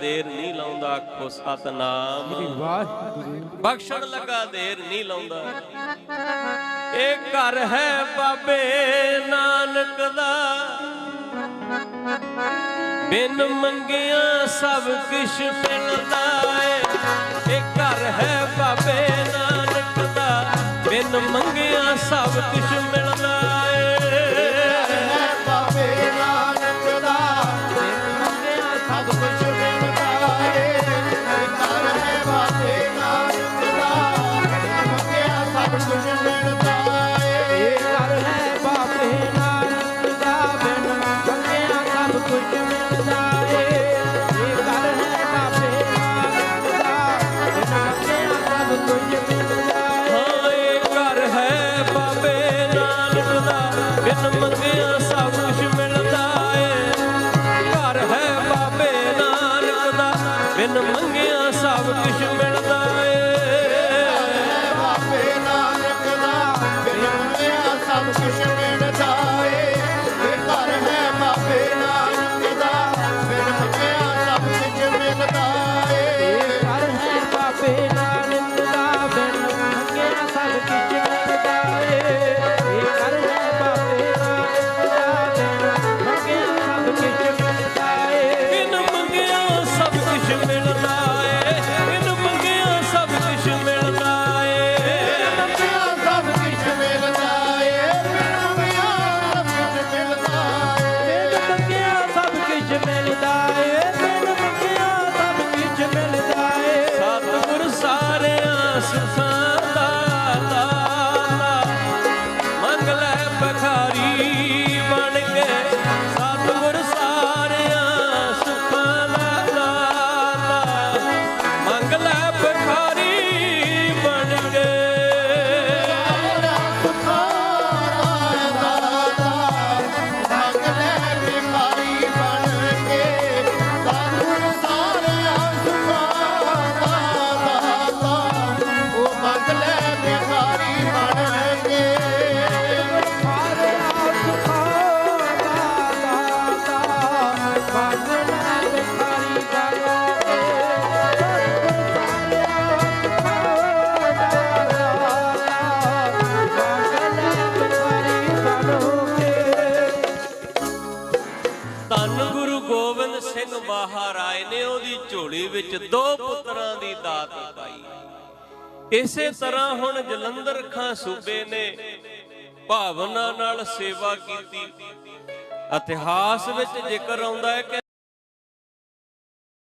ਦੇਰ ਨਹੀਂ ਲਾਉਂਦਾ ਖੋ ਸਤਨਾਮ। ਬਖਸ਼ਣ ਲੱਗਾ ਦੇਰ ਨਹੀਂ ਲਾਉਂਦਾ। ਇਹ ਘਰ ਹੈ ਬਾਬੇ ਨਾਨਕ ਦਾ। ਬਿਨ ਮੰਗਿਆ ਸਭ ਕਿਛ ਮਿਲਦਾ ਏ। ਇਹ ਘਰ ਹੈ ਬਾਬੇ ਨਾਨਕ ਦਾ। ਬਿਨ ਮੰਗਿਆ ਸਭ ਕਿਛ ਮਿਲਦਾ ਬਿਨ ਮੰਗਿਆ ਸਭ ਕੁਝ ਮਿਲਦਾ ਏ। ਸਿੰਘ ਮਹਾਰਾਜ ਨੇ ਉਹਦੀ ਝੋਲੀ ਵਿੱਚ ਦੋ ਪੁੱਤਰਾਂ ਦੀ ਦਾਤ ਪਾਈ। ਇਸੇ ਤਰ੍ਹਾਂ ਹੁਣ ਜਲੰਧਰ ਖਾਂ ਸੂਬੇ ਨੇ ਭਾਵਨਾ ਨਾਲ ਸੇਵਾ ਕੀਤੀ। ਇਤਿਹਾਸ ਵਿੱਚ ਜ਼ਿਕਰ ਆਉਂਦਾ ਹੈ ਕਿ